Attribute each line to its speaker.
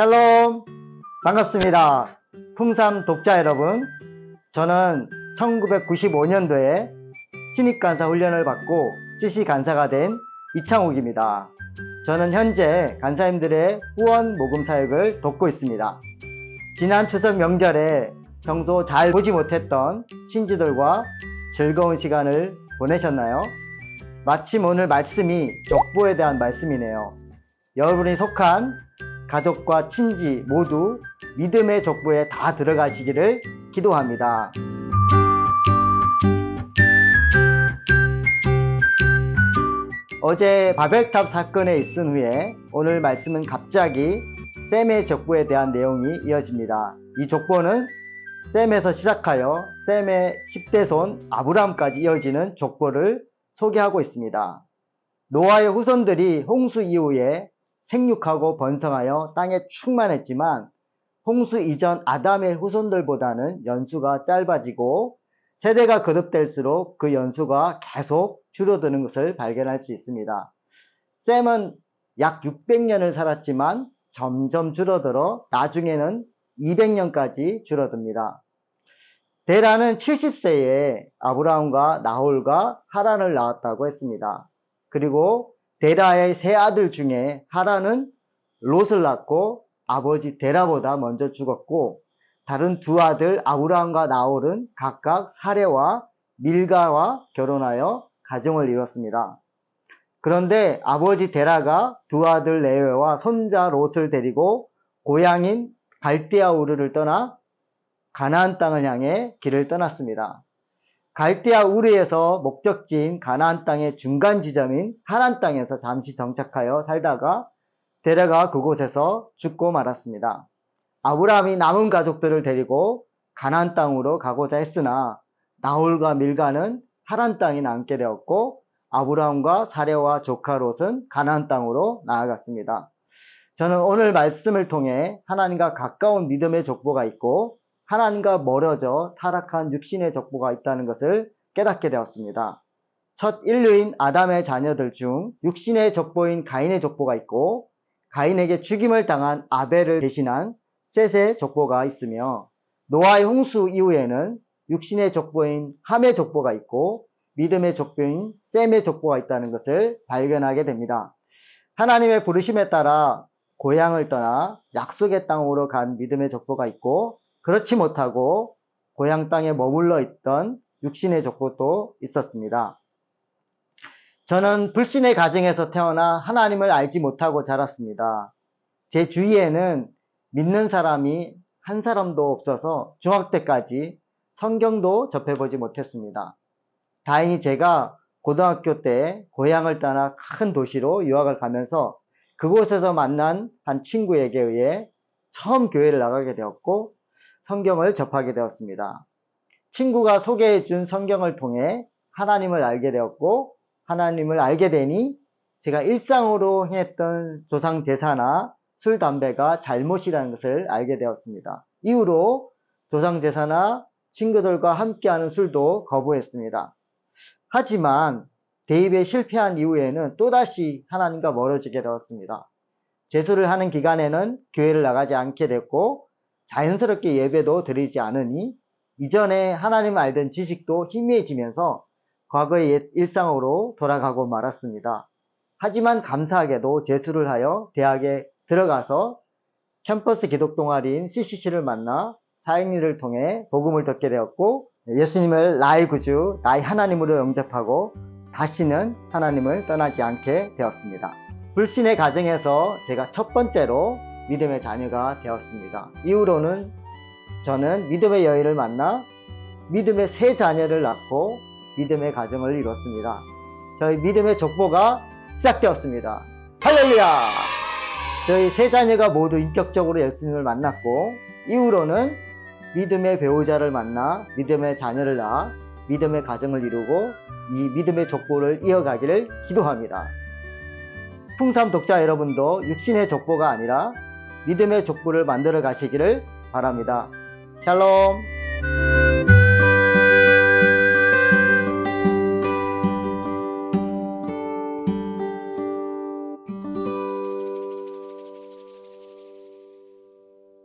Speaker 1: 샬롬 반갑습니다. 풍삼 독자 여러분 저는 1995년도에 신입간사 훈련을 받고 CC 간사가 된 이창욱입니다. 저는 현재 간사님들의 후원 모금 사역을 돕고 있습니다. 지난 추석 명절에 평소 잘 보지 못했던 친지들과 즐거운 시간을 보내셨나요? 마침 오늘 말씀이 족보에 대한 말씀이네요. 여러분이 속한 가족과 친지 모두 믿음의 족보에 다 들어가시기를 기도합니다. 어제 바벨탑 사건에 있은 후에 오늘 말씀은 갑자기 셈의 족보에 대한 내용이 이어집니다. 이 족보는 셈에서 시작하여 셈의 10대 손 아브라함까지 이어지는 족보를 소개하고 있습니다. 노아의 후손들이 홍수 이후에 생육하고 번성하여 땅에 충만했지만 홍수 이전 아담의 후손들보다는 연수가 짧아지고 세대가 거듭될수록 그 연수가 계속 줄어드는 것을 발견할 수 있습니다. 셈은 약 600년을 살았지만 점점 줄어들어 나중에는 200년까지 줄어듭니다. 데라는 70세에 아브라함과 나홀과 하란을 낳았다고 했습니다. 그리고 데라의 세 아들 중에 하란은 롯을 낳고 아버지 데라보다 먼저 죽었고 다른 두 아들 아브라함과 나홀은 각각 사레와 밀가와 결혼하여 가정을 이뤘습니다. 그런데 아버지 데라가 두 아들 레웨와 손자 롯을 데리고 고향인 갈대아 우르를 떠나 가나안 땅을 향해 길을 떠났습니다. 갈대아 우르에서 목적지인 가나안 땅의 중간 지점인 하란 땅에서 잠시 정착하여 살다가 데라가 그곳에서 죽고 말았습니다. 아브라함이 남은 가족들을 데리고 가나안 땅으로 가고자 했으나 나홀과 밀가는 하란 땅에 남게 되었고 아브라함과 사레와 조카 롯은 가나안 땅으로 나아갔습니다. 저는 오늘 말씀을 통해 하나님과 가까운 믿음의 족보가 있고 하나님과 멀어져 타락한 육신의 족보가 있다는 것을 깨닫게 되었습니다. 첫 인류인 아담의 자녀들 중 육신의 족보인 가인의 족보가 있고 가인에게 죽임을 당한 아벨을 대신한 셋의 족보가 있으며 노아의 홍수 이후에는 육신의 족보인 함의 족보가 있고 믿음의 족보인 셈의 족보가 있다는 것을 발견하게 됩니다. 하나님의 부르심에 따라 고향을 떠나 약속의 땅으로 간 믿음의 족보가 있고 그렇지 못하고 고향 땅에 머물러 있던 육신의 족보도 있었습니다. 저는 불신의 가정에서 태어나 하나님을 알지 못하고 자랐습니다. 제 주위에는 믿는 사람이 한 사람도 없어서 중학 때까지 성경도 접해보지 못했습니다. 다행히 제가 고등학교 때 고향을 떠나 큰 도시로 유학을 가면서 그곳에서 만난 한 친구에게 의해 처음 교회를 나가게 되었고 성경을 접하게 되었습니다. 친구가 소개해 준 성경을 통해 하나님을 알게 되었고 하나님을 알게 되니 제가 일상으로 행했던 조상 제사나 술, 담배가 잘못이라는 것을 알게 되었습니다. 이후로 조상 제사나 친구들과 함께하는 술도 거부했습니다. 하지만 대입에 실패한 이후에는 또다시 하나님과 멀어지게 되었습니다. 재수를 하는 기간에는 교회를 나가지 않게 됐고 자연스럽게 예배도 드리지 않으니 이전에 하나님을 알던 지식도 희미해지면서 과거의 옛 일상으로 돌아가고 말았습니다. 하지만 감사하게도 재수를 하여 대학에 들어가서 캠퍼스 기독 동아리인 CCC를 만나 사행리를 통해 복음을 듣게 되었고 예수님을 나의 구주, 나의 하나님으로 영접하고 다시는 하나님을 떠나지 않게 되었습니다. 불신의 가정에서 제가 첫 번째로 믿음의 자녀가 되었습니다. 이후로는 저는 믿음의 여인을 만나 믿음의 세 자녀를 낳고 믿음의 가정을 이뤘습니다. 저희 믿음의 족보가 시작되었습니다. 할렐루야! 저희 세 자녀가 모두 인격적으로 예수님을 만났고 이후로는 믿음의 배우자를 만나 믿음의 자녀를 낳아 믿음의 가정을 이루고 이 믿음의 족보를 이어가기를 기도합니다. 풍삼 독자 여러분도 육신의 족보가 아니라 믿음의 족보를 만들어 가시기를 바랍니다. 샬롬!